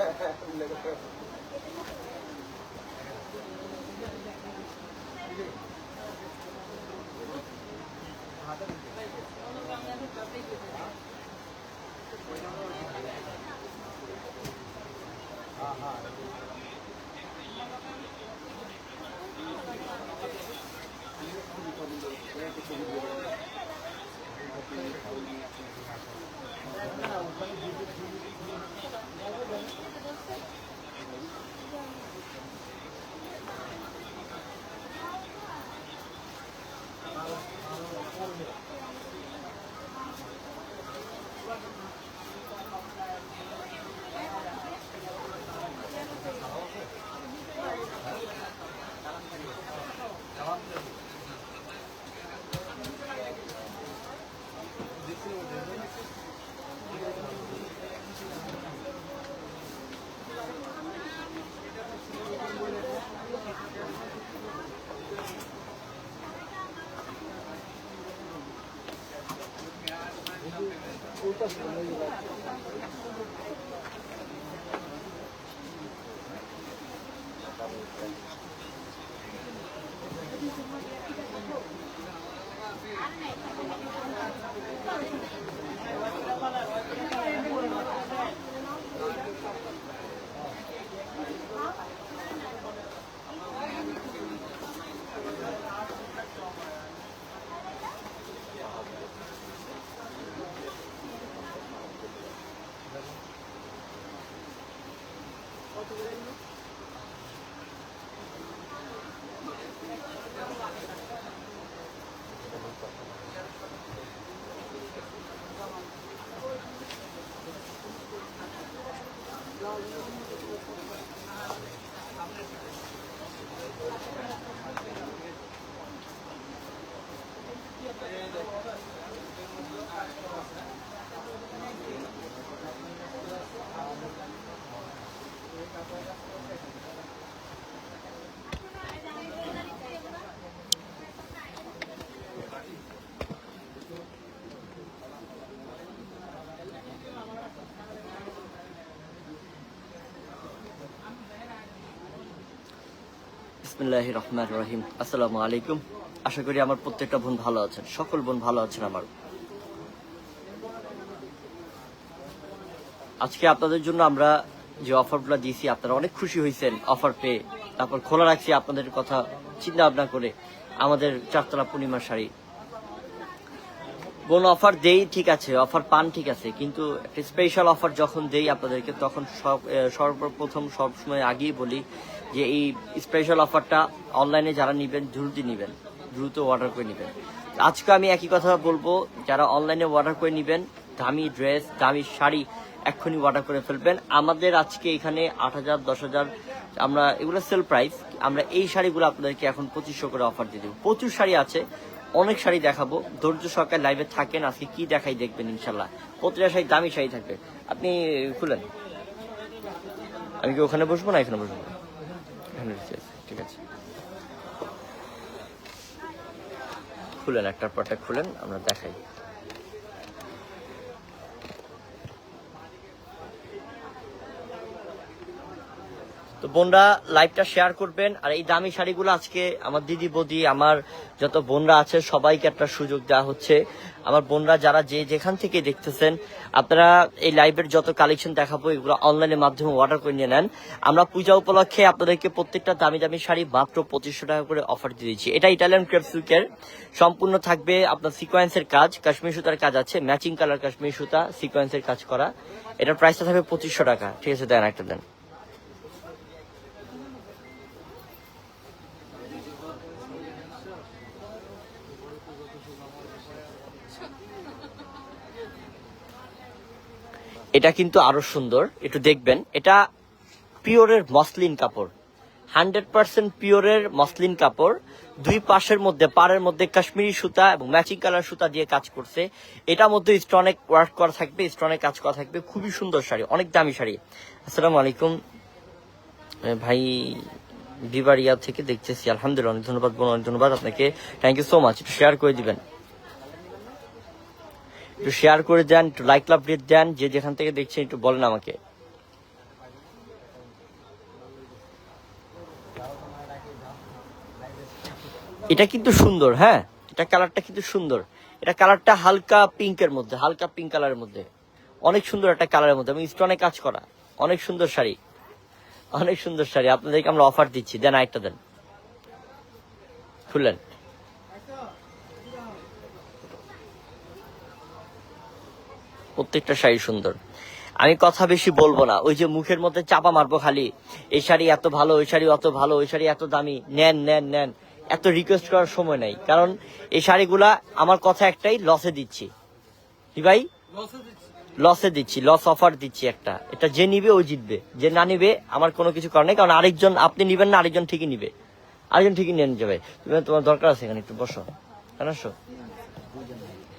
Thank you. বিসমিল্লাহ রহমান রহিম আসসালামু আলাইকুম। আশা করি আমার প্রত্যেকটা বোন ভালো আছেন। সকল বোন ভালো আছেন আমার। আজকে আপনাদের জন্য আমরা যে অফারগুলো দিয়েছি, আপনারা অনেক খুশি হয়েছেন অফার পেয়ে। তারপর খোলা রাখছি আপনাদের কথা, চিন্তা ভাবনা করে আমাদের চারতলা পূর্ণিমা শাড়ি। কোন অফার দেই ঠিক আছে অফার পান ঠিক আছে, কিন্তু একটা স্পেশাল অফার যখন দেই আপনাদেরকে, তখন সব সর্বপ্রথম সবসময় আগেই বলি যে এই স্পেশাল অফারটা অনলাইনে যারা নেবেন দ্রুত নেবেন, দ্রুত অর্ডার করে নেবেন। আজকে আমি একই কথা বলব, যারা অনলাইনে অর্ডার করে নেবেন, দামি ড্রেস দামি শাড়ি এক্ষুনি অর্ডার করে ফেলবেন। আমাদের আজকে এখানে আট হাজার, দশ হাজার, আমরা এগুলো সেল প্রাইস আমরা এই শাড়িগুলো আপনাদেরকে এখন পঁচিশশো করে অফার দিয়ে দেবো। প্রচুর শাড়ি আছে অনেক শাড়ি দেখাবো। ধৈর্য সরকার লাইভে থাকেন, আজকে কি দেখাই দেখবেন ইনশাল্লাহ প্রতিটা শাড়ি দামি শাড়ি থাকবে। আপনি খুলেন। আমি কি ওখানে বসবো না এখানে বসবো? ঠিক আছে। খুলেন একটা পর খুলেন, আমরা দেখাই। বোনরা লাইভটা শেয়ার করবেন। আর এই দামি শাড়িগুলো আজকে আমার দিদি, বদি, আমার যত বোনরা আছে, সবাইকে একটা সুযোগ দেওয়া হচ্ছে। আমার বোনরা যারা যে যেখান থেকে দেখতেছেন, আপনারা এই লাইভের যত কালেকশন দেখাবো, এগুলো অনলাইনের মাধ্যমে অর্ডার করে নিয়ে নেন। আমরা পূজা উপলক্ষে আপনাদেরকে প্রত্যেকটা দামি দামি শাড়ি মাত্র পঁচিশশো টাকা করে অফার দিয়ে দিচ্ছি। এটা ইটালিয়ান ক্রেপ সম্পূর্ণ থাকবে আপনার সিকোয়েন্সের কাজ। কাশ্মীর সুতার কাজ আছে ম্যাচিং কালার কাশ্মীর সুতা সিকোয়েন্সের কাজ করা। এটার প্রাইসটা থাকবে পঁচিশশো টাকা। ঠিক আছে, দেন একটা দেন। এটা কিন্তু আরও সুন্দর, একটু দেখবেন। এটা পিওরের মসলিন কাপড়। হান্ড্রেড পার্সেন্ট পিওরের মসলিন কাপড়। দুই পাশের মধ্যে, পাড়ের মধ্যে কাশ্মীরি সুতা এবং ম্যাচিং কালার সুতা দিয়ে কাজ করছে। এটার মধ্যে স্টনে ওয়ার্ক করা থাকবে স্টনে কাজ করা থাকবে। খুবই সুন্দর শাড়ি, অনেক দামি শাড়ি। আসসালামু আলাইকুম। ভাই বিবারিয়া থেকে দেখতেছি। আলহামদুলিল্লাহ, অনেক ধন্যবাদ, বোন, অনেক ধন্যবাদ। আপনাকে thank you so much share করে দিবেন। একটু শেয়ার করে দেন, একটু লাইক লাভ রেট দেন, যে যেখান থেকে দেখছেন একটু বলেন আমাকে। এটা কিন্তু সুন্দর হ্যাঁ? এটা কালারটা কিন্তু সুন্দর। এটা কালারটা হালকা পিঙ্কের মধ্যে, হালকা পিঙ্ক কালারের মধ্যে। অনেক সুন্দর একটা কালারের মধ্যে। এবং স্টোনে কাজ করা। অনেক সুন্দর শাড়ি। অনেক সুন্দর শাড়ি। আপনাদেরকে আমরা অফার দিচ্ছি। দেন আরেকটা দেন। খুললেন। প্রত্যেকটা শাড়ি সুন্দর। আমি কথা বেশি বলব না। ওই যে মুখের মধ্যে চাপা মারবো খালি। এই শাড়ি এত ভালো, ওই শাড়ি অত ভালো, ওই শাড়ি এত দামি। নেন নেন নেন। এত রিকোয়েস্ট করার সময় নাই। কারণ এই শাড়িগুলা আমার কথা একটাই লসে দিচ্ছি। কি ভাই? লসে দিচ্ছি লস অফার দিচ্ছি একটা। এটা যে নিবে ও জিতবে। যে না নিবে, আমার কোনো কিছু নেই। কারণ আরেকজন, আপনি নিবেন না, আরেকজন ঠিকই নিবে। আরেকজন ঠিকই নিয়ে যাবে তুমি তোমার দরকার আছে এখানে, একটু বসো। কেন আসো?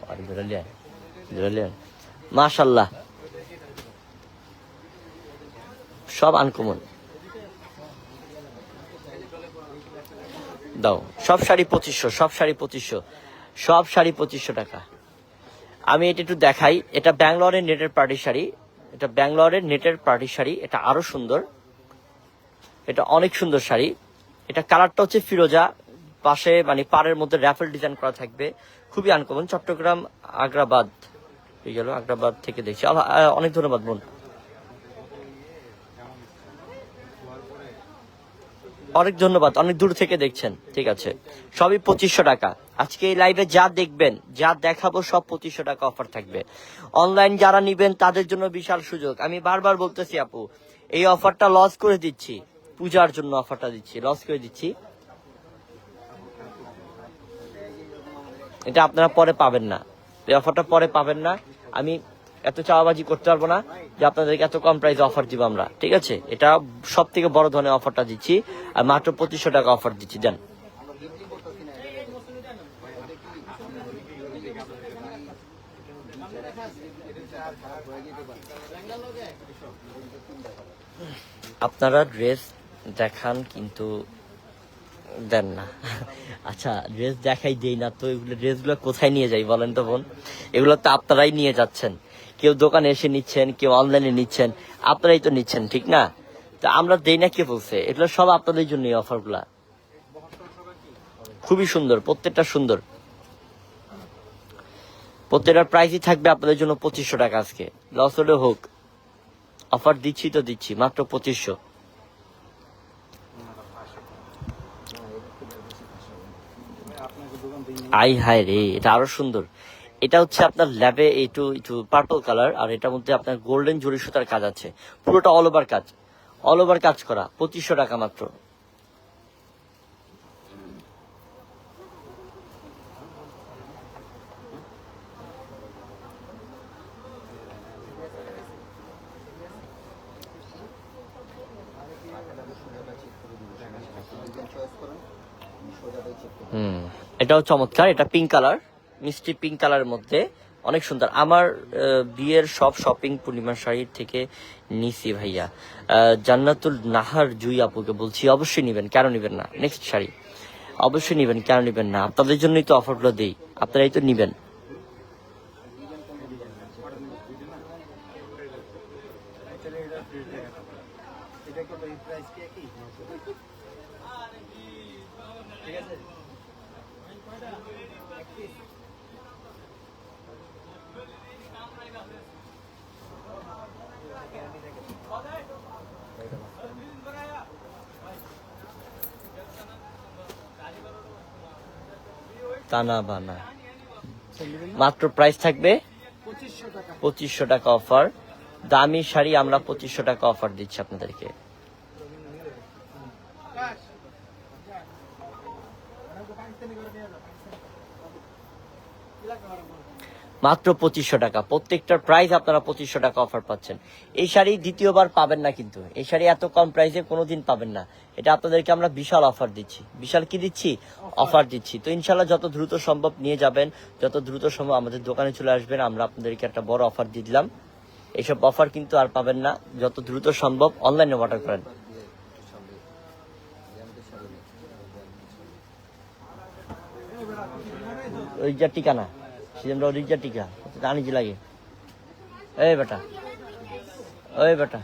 আরে মাশাল্লাহ। সব আনকমন দাও, সব শাড়ি পঁচিশশো, সব শাড়ি পঁচিশশো, সব শাড়ি পঁচিশশো টাকা। আমি এটা একটু দেখাই, এটা ব্যাঙ্গালোরের নেটের পার্টি শাড়ি, এটা ব্যাঙ্গালোরের নেটের পার্টি শাড়ি, এটা আরও সুন্দর। এটা অনেক সুন্দর শাড়ি। এটা কালারটা হচ্ছে ফিরোজা, পাশে মানে পাড়ের মধ্যে র্যাফেল ডিজাইন করা থাকবে। খুবই আনকমন চট্টগ্রাম, আগ্রাবাদ। হয়ে গেল আগ্রাবাদ থেকে দেখছি। অনেক ধন্যবাদ, বোন। অনেক ধন্যবাদ, অনেক দূর থেকে দেখছেন, ঠিক আছে। সবই পঁচিশশো টাকা। আজকে এই লাইভে যা দেখবেন, যা দেখাবো, সব পঁচিশশো টাকা অফার থাকবে। অনলাইন যারা নিবেন, তাদের জন্য বিশাল সুযোগ। আমি বারবার বলতেছি, আপু, এই অফারটা লস করে দিচ্ছি। পূজার জন্য অফারটা দিচ্ছি লস করে দিচ্ছি। এটা আপনারা পরে পাবেন না। এই অফারটা পরে পাবেন না। আমি এত চাওয়াবাজি করতে পারব না যে আপনাদেরকে এত কম প্রাইস অফার দিব আমরা। ঠিক আছে? এটা সব থেকে বড় ধরনের অফারটা দিচ্ছি। আর মাত্র পঁচিশশো টাকা অফার দিচ্ছি। দেন। আপনারা ড্রেস দেখান, কিন্তু দেন না। আচ্ছা ড্রেস দেখাই দেই না তো, এগুলো ড্রেসগুলো কোথায় নিয়ে যাই বলেন তো বোন? এগুলো তো আপনারাই নিয়ে যাচ্ছেন। কেউ দোকানে এসে নিচ্ছেন, কেউ অনলাইনে নিচ্ছেন, আপনারাই তো নিচ্ছেন, ঠিক না? তো আমরা দেই না কে বলছে? এগুলো সব আপনাদের জন্য এই অফারগুলা। খুবই সুন্দর, প্রত্যেকটা সুন্দর। প্রত্যেকটার প্রাইসই থাকবে আপনাদের জন্য পঁচিশশো টাকা আজকে। লস হলে হোক। অফার দিচ্ছি তো দিচ্ছি, মাত্র পঁচিশশো। আই হায় রে, এটা আরও সুন্দর। এটা হচ্ছে আপনার ল্যাবে একটু একটু পার্পল কালার আর এটার মধ্যে আপনার গোল্ডেন জরি সুতার কাজ আছে। পুরোটা অল ওভার কাজ। অল ওভার কাজ করা, পঁচিশশো টাকা মাত্র। এটাও চমৎকার, এটা পিঙ্ক কালার মিষ্টি পিঙ্ক কালারের মধ্যে, অনেক সুন্দর। আমার বিয়ের সব শপিং পূর্ণিমার শাড়ির থেকে নিছি ভাইয়া। জান্নাতুল নাহার জুই আপুকে বলছি, অবশ্যই নিবেন, কেন নিবেন না? নেক্সট শাড়ি। অবশ্যই নিবেন, কেন নিবেন না? আপনাদের জন্যই তো অফারগুলো দিই, আপনারাই তো নিবেন। টানা বানা। মাত্র প্রাইস থাকবে পঁচিশশো টাকা অফার দামি শাড়ি আমরা পঁচিশশো টাকা অফার দিচ্ছি আপনাদেরকে। মাত্র পঁচিশশো টাকা। প্রত্যেকটার প্রাইস আপনারা পঁচিশশো টাকা অফার পাচ্ছেন। এই শাড়ি দ্বিতীয়বার পাবেন না কিন্তু। এই শাড়ি এত কম প্রাইসে কোনোদিন পাবেন না। এটা আপনাদেরকে আমরা বিশাল অফার দিচ্ছি। বিশাল কি দিচ্ছি? অফার দিচ্ছি। তো ইনশাল্লাহ যত দ্রুত সম্ভব নিয়ে যাবেন, যত দ্রুত সম্ভব আমাদের দোকানে চলে আসবেন, আমরা আপনাদেরকে একটা বড় অফার দিয়ে দিলাম। এইসব অফার কিন্তু আর পাবেন না। যত দ্রুত সম্ভব অনলাইনে অর্ডার করেন। ওই যা টিকা না সিজনটা যা টিকা যে লাগে। এই বেটা ওই বেটা।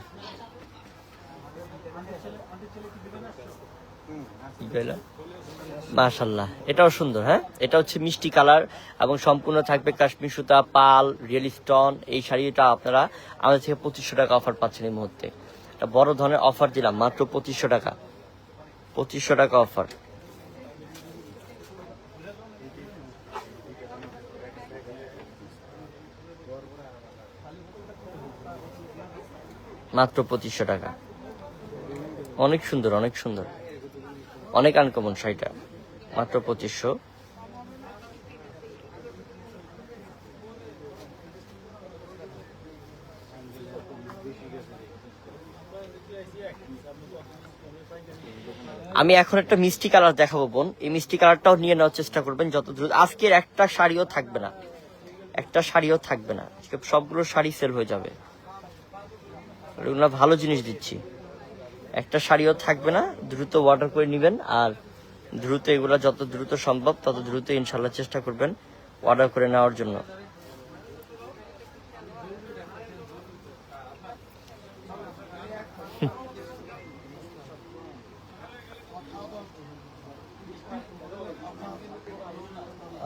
মাশাল্লাহ এটাও সুন্দর হ্যাঁ? এটা হচ্ছে মিষ্টি কালার এবং সম্পূর্ণ থাকবে কাশ্মীর সুতা, পাল, রিয়েল স্টোন, এই শাড়িটা আপনারা আমাদের থেকে পঁচিশশো টাকা অফার পাচ্ছেন এই মুহূর্তে। একটা বড় ধরনের অফার দিলাম, মাত্র পঁচিশশো টাকা। পঁচিশশো টাকা অফার। মাত্র পঁচিশশো টাকা। অনেক সুন্দর অনেক সুন্দর। অনেক আনকমন শাড়িটা। মাত্র পঁচিশশো। আমি এখন একটা মিষ্টি কালার দেখাবো, বোন। এই মিষ্টি কালারটাও নিয়ে নেওয়ার চেষ্টা করবেন যত দ্রুত। আজকের একটা শাড়িও থাকবে না। একটা শাড়িও থাকবে না। সবগুলো শাড়ি সেল হয়ে যাবে। এগুলো ভালো জিনিস দিচ্ছি। একটা শাড়িও থাকবে না, দ্রুত অর্ডার করে নেবেন আর দ্রুত এগুলা যত দ্রুত সম্ভব, তত দ্রুত ইনশাল্লাহ চেষ্টা করবেন অর্ডার করে নেওয়ার জন্য।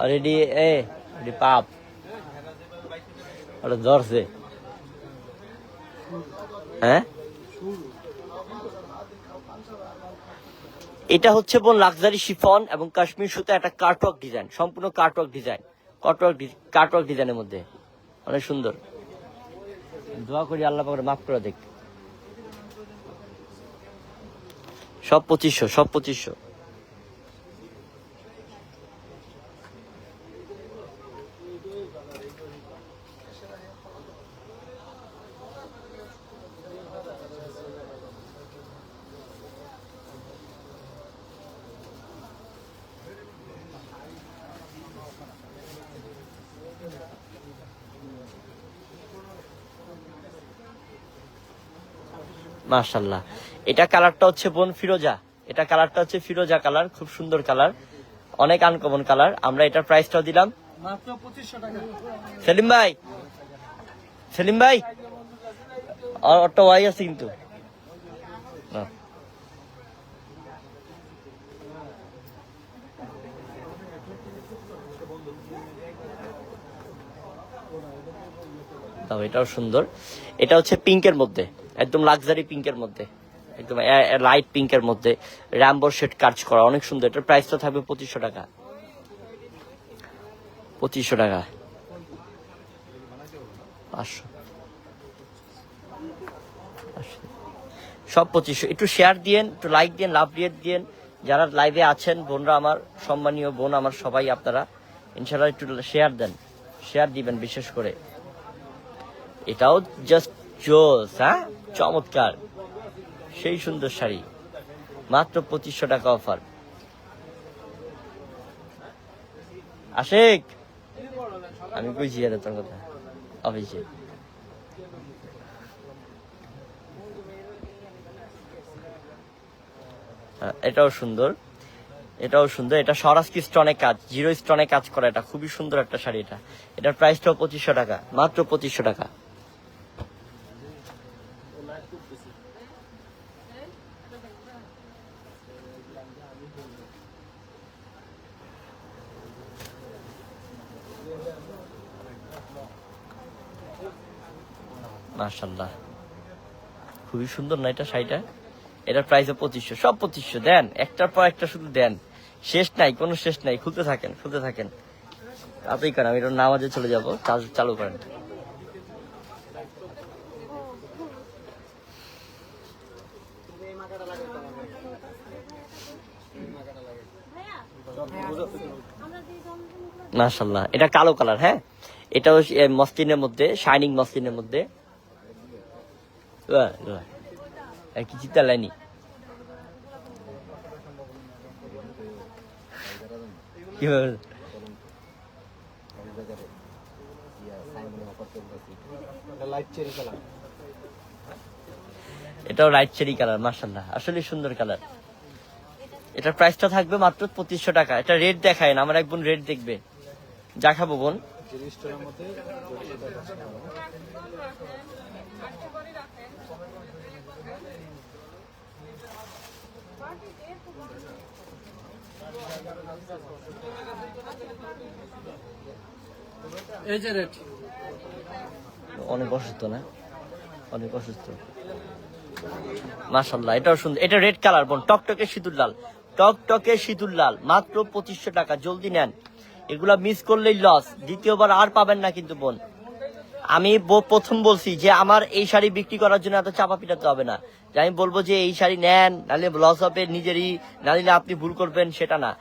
অলরেডি এ রেডি পাপ। ওটা ধরছে। হ্যাঁ? এটা হচ্ছে বোন লাক্সারি শিফন এবং কাশ্মীর সুতা, একটা কার্টওয়ার্ক ডিজাইন, সম্পূর্ণ কার্টওয়ার্ক ডিজাইন কার্টওয়ার্ক কার্টওয়ার্ক ডিজাইনের মধ্যে। অনেক সুন্দর। দোয়া করি আল্লাহ পাকের মাফ করে দেখ। সব পঁচিশশো সব পঁচিশশো। মাশাল্লাহ এটা কালারটা হচ্ছে বোন ফিরোজা। এটা কালারটা হচ্ছে ফিরোজা কালার খুব সুন্দর কালার। অনেক আনকমন কালার। আমরা এটার প্রাইসটাও দিলাম। সেলিম ভাই! সেলিম ভাই! আর একটা ওয়াই আছে কিন্তু। এটাও সুন্দর। এটা হচ্ছে পিঙ্কের মধ্যে। একদম লাক্সারি পিঙ্কের মধ্যে। একদম লাইট পিঙ্কের মধ্যে। র্যাম্বোর শেড কাজ করা, অনেক সুন্দর। এটার প্রাইসটা থাকবে পঁচিশশো টাকা। পঁচিশশো টাকা। পাঁচশো। সব পঁচিশশো। একটু শেয়ার দিয়েন, একটু লাইক দিয়েন লাভ দিয়ে দিয়েন। যারা লাইভে আছেন, বোনরা আমার, সম্মানীয় বোন আমার সবাই, আপনারা ইনশাল্লাহ একটু শেয়ার দেন। শেয়ার দিবেন বিশেষ করে। এটাও জাস্ট জোস হ্যাঁ? চমৎকার। সেই সুন্দর শাড়ি। মাত্র পঁচিশশো টাকা অফার। আশেক! আমি কইছি এটা তোর কথা। অফিসে। হ্যাঁ, এটাও সুন্দর। এটাও সুন্দর। এটা স্বরাজকি স্টনে কাজ জিরো স্টনে কাজ করা। এটা খুবই সুন্দর একটা শাড়ি এটা। এটার প্রাইসটাও পঁচিশশো টাকা। মাত্র পঁচিশশো টাকা। মাশাল্লাহ খুবই সুন্দর না এটা শাড়িটা? এটার প্রাইস পঁচিশশো। সব পঁচিশশো দেন। একটার পর একটা শুধু দেন। শেষ নাই কোনো শেষ নাই। খুলতে থাকেন খুলতে থাকেন। আপনি করেন আমি এটা নামাজে চলে যাব। চালু- চালু করেন। মাশাল্লাহ এটা কালো কালার হ্যাঁ? এটাও এ, মসলিনের মধ্যে শাইনিং মসলিনের মধ্যে। উয়া। আর কি এটাও লাইট চেরি কালার মাশাল্লাহ আসলে সুন্দর কালার এটার প্রাইসটা থাকবে মাত্র পঁচিশশো টাকা। এটা রেট দেখায় না, আমার এক বোন রেট দেখবে। যা খাব বোন চেরি স্টোরের মধ্যে অনেক অসুস্থ না? অনেক অসুস্থ। মাশাল্লাহ এটাও সুন্দর। এটা রেড কালার বোন, টকটকে সিঁদুর লাল। টকটকে সিঁদুর লাল, মাত্র পঁচিশশো টাকা, জলদি নেন। এগুলা মিস করলেই লস দ্বিতীয়বার আর পাবেন না কিন্তু বোন। আমি প্রথম বলছি যে আমার এই শাড়ি বিক্রি করার জন্য এত চাপা পিটাতে হবে না। যে আমি বলব যে এই শাড়ি নেন নাহলে লস হবে নিজেরই নাহলে আপনি ভুল করবেন সেটা না।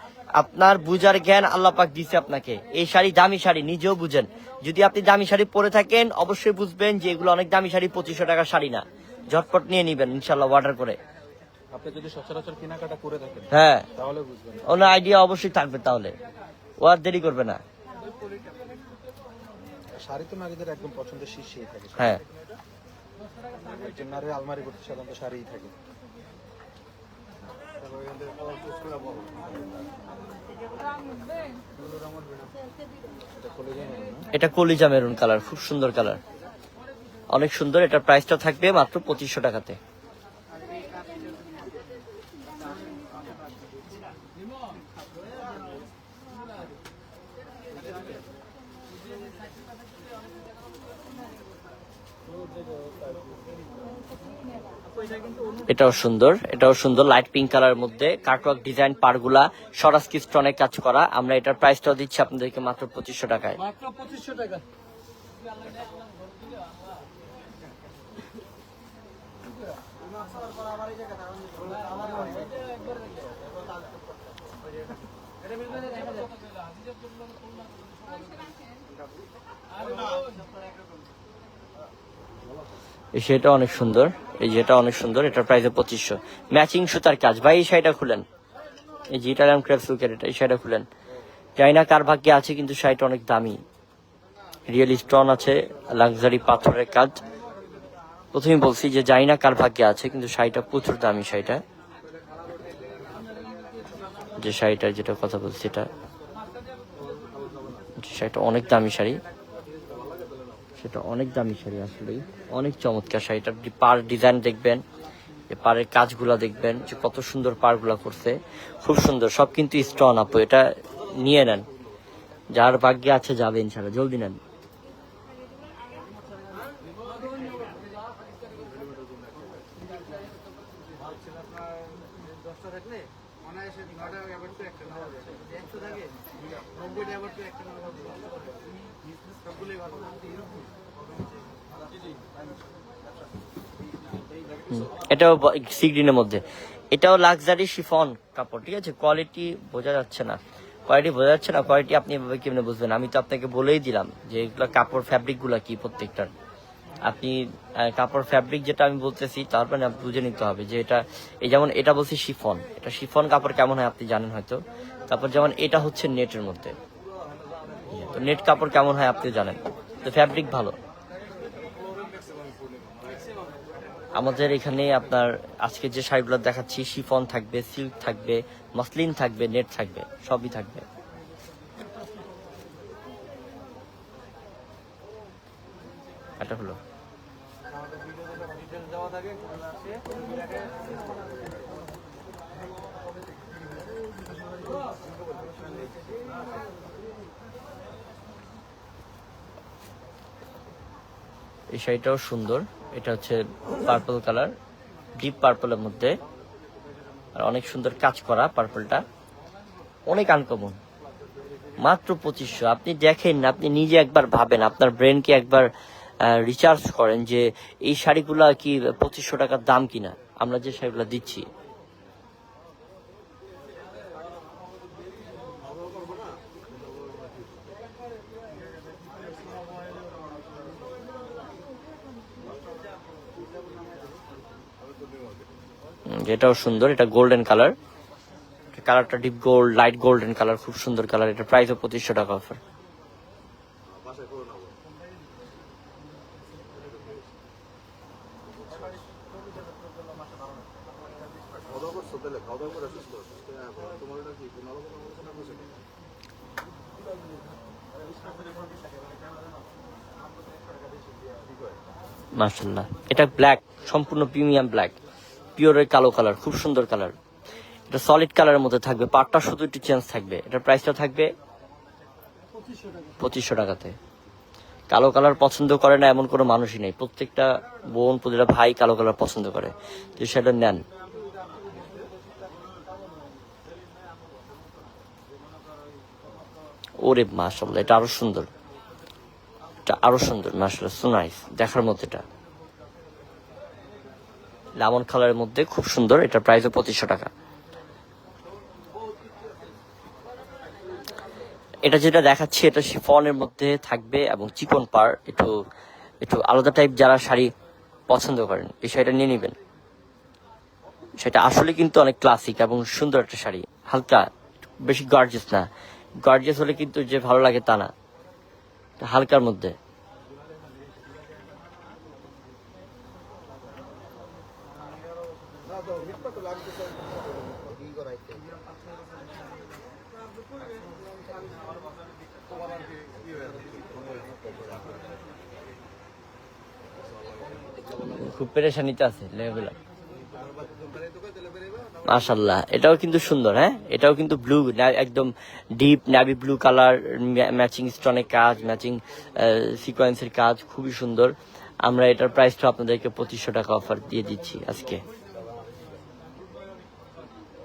আপনার বুঝার জ্ঞান আল্লাহ পাক দিছে আপনাকে। এই শাড়ি দামি শাড়ি নিজেও বুঝেন। যদি আপনি দামি শাড়ি পরে থাকেন অবশ্যই বুঝবেন যে এগুলো অনেক দামি শাড়ি পঁচিশশো টাকার শাড়ি না। ঝটপট নিয়ে নিবেন ইনশাল্লাহ অর্ডার করে। আপনি যদি সচরাচর কেনাকাটা করে থাকেন হ্যাঁ। তাহলে বুঝবেন। ওনার আইডিয়া অবশ্যই থাকবে তাহলে। ও আর দেরি করবে না। শাড়ি তো নারীদের একদম পছন্দের শীর্ষেই থাকে। হ্যাঁ। একজন নারীর আলমারি করতে সাধারণত শাড়িই থাকে। এটা কলিজা মেরুন কালার খুব সুন্দর কালার। অনেক সুন্দর এটার প্রাইসটা থাকবে মাত্র পঁচিশশো টাকাতে। এটাও সুন্দর এটাও সুন্দর লাইট পিঙ্ক কালার মধ্যে কাটওয়ার্ক ডিজাইন পারগুলা সরাসকি স্টনে কাজ করা। আমরা এটার প্রাইসটাও দিচ্ছি আপনাদেরকে মাত্র পঁচিশশো টাকায়। মাত্র পঁচিশশো টাকা। এই সেটা অনেক সুন্দর। এই যেটা অনেক সুন্দর, এটার প্রাইস পঁচিশশো। ম্যাচিং সুতার কাজ। ভাই, এই শাড়িটা খুলেন। এই যে ইটালিয়ান ক্রেপ সুকের এটা, এই শাড়িটা খুলেন। জানি না কার ভাগ্যে আছে, কিন্তু শাড়িটা অনেক দামি। রিয়েল স্টোন আছে লাক্সারি পাথরের কাজ। প্রথমে বলছি যে জানি না কার ভাগ্যে আছে, কিন্তু শাড়িটা প্রচুর দামি শাড়িটা। যে শাড়িটার যেটা কথা বলছি এটা শাড়িটা অনেক দামি শাড়ি। সেটা অনেক দামি শাড়ি আসলে অনেক চমৎকার শাড়িটা আপনি পার ডিজাইন দেখবেন পাড়ের কাজগুলা দেখবেন যে কত সুন্দর পাড়গুলা করছে। খুব সুন্দর, সব কিন্তু স্টোন আপু, এটা নিয়ে নেন। যার ভাগ্যে আছে যাবে ইনশাল্লাহ জলদি নেন। এটাও সি গ্রিনের মধ্যে। এটাও লাক্সারি শিফন কাপড়, ঠিক আছে? কোয়ালিটি বোঝা যাচ্ছে না। কোয়ালিটি বোঝা যাচ্ছে না কোয়ালিটি আপনি এভাবে কেমনে বুঝবেন? আমি তো আপনাকে বলেই দিলাম যে এগুলো কাপড় ফ্যাব্রিকগুলা কি প্রত্যেকটার। আপনি কাপড় ফ্যাব্রিক যেটা আমি বলতেছি, তার মানে বুঝে নিতে হবে যে এটা, এই যেমন এটা বলছি শিফন। এটা শিফন কাপড় কেমন হয় আপনি জানেন হয়তো। তারপর যেমন এটা হচ্ছে নেটের মধ্যে। তো নেট কাপড় কেমন হয় আপনি জানেন। তো ফ্যাব্রিক ভালো। আমাদের এখানে আপনার আজকে যে শাড়িগুলো দেখাচ্ছি, শিফন থাকবে সিল্ক থাকবে মসলিন থাকবে নেট থাকবে, সবই থাকবে। এটা হলো। এই শাড়িটাও সুন্দর। এটা হচ্ছে পার্পল কালার ডিপ পার্পলের মধ্যে। আর অনেক সুন্দর কাজ করা পার্পলটা অনেক আনকমন মাত্র পঁচিশশো। আপনি দেখেন না, আপনি নিজে একবার ভাবেন, আপনার ব্রেনকে একবার রিচার্জ করেন যে এই শাড়িগুলা কি পঁচিশশো টাকার দাম কিনা? আমরা যে শাড়িগুলো দিচ্ছি উম, এটাও সুন্দর এটা গোল্ডেন কালার কালারটা deep gold light golden colour খুব সুন্দর কালার এটা প্রাইসও পঁচিশশো টাকা অফার? মার্শাল্লাহ এটা ব্ল্যাক সম্পূর্ণ প্রিমিয়াম ব্ল্যাক পিওরের কালো কালার, খুব সুন্দর কালার। এটা সলিড কালারের মধ্যে থাকবে, পাটটা শুধু একটু চেঞ্জ থাকবে। এটার প্রাইসটা থাকবে পঁচিশশো টাকাতে। কালো কালার পছন্দ করে না এমন কোনো মানুষই নেই। প্রত্যেকটা বোন প্রতিটা ভাই কালো কালার পছন্দ করে। তো সেটা নেন। ওরে মাশাল্লাহ এটা আরও সুন্দর। এটা আরও সুন্দর মাশাল্লাহ সো নাইস দেখার মধ্যে এটা। লেমন কালারের মধ্যে খুব সুন্দর, এটার প্রাইসও পঁচিশশো টাকা। এটা যেটা দেখাচ্ছি, এটা শিফনের মধ্যে থাকবে এবং চিকন পার একটু একটু আলাদা টাইপ যারা শাড়ি পছন্দ করেন, এই শাড়িটা নিয়ে নেবেন। সেটা আসলে কিন্তু অনেক ক্লাসিক এবং সুন্দর একটা শাড়ি, হালকা, বেশি গর্জিয়াস না। গর্জিয়াস হলে কিন্তু যে ভালো লাগে তা না। হালকার মধ্যে না তো মিথ্যা তো লাগতেছে কি করাইতে তোমার আর কি কি হয়ে যাচ্ছে? খুব পেরেশানিতে আছে না মাশাল্লাহ এটাও কিন্তু সুন্দর হ্যাঁ? এটাও কিন্তু ব্লু একদম deep navy blue colour matching স্টোনের কাজ ম্যাচিং সিকোয়েন্সের কাজ, খুবই সুন্দর। আমরা এটার প্রাইসটা আপনাদেরকে পঁচিশশো টাকা অফার দিয়ে দিচ্ছি আজকে।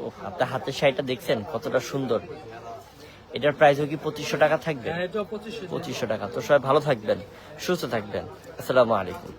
ও আপনার হাতের শাড়িটা দেখছেন? কতটা সুন্দর। এটার প্রাইসও কি পঁচিশশো টাকা থাকবে? পঁচিশশো পঁচিশশো টাকা। তো সবাই ভালো থাকবেন সুস্থ থাকবেন। আসসালামু আলাইকুম।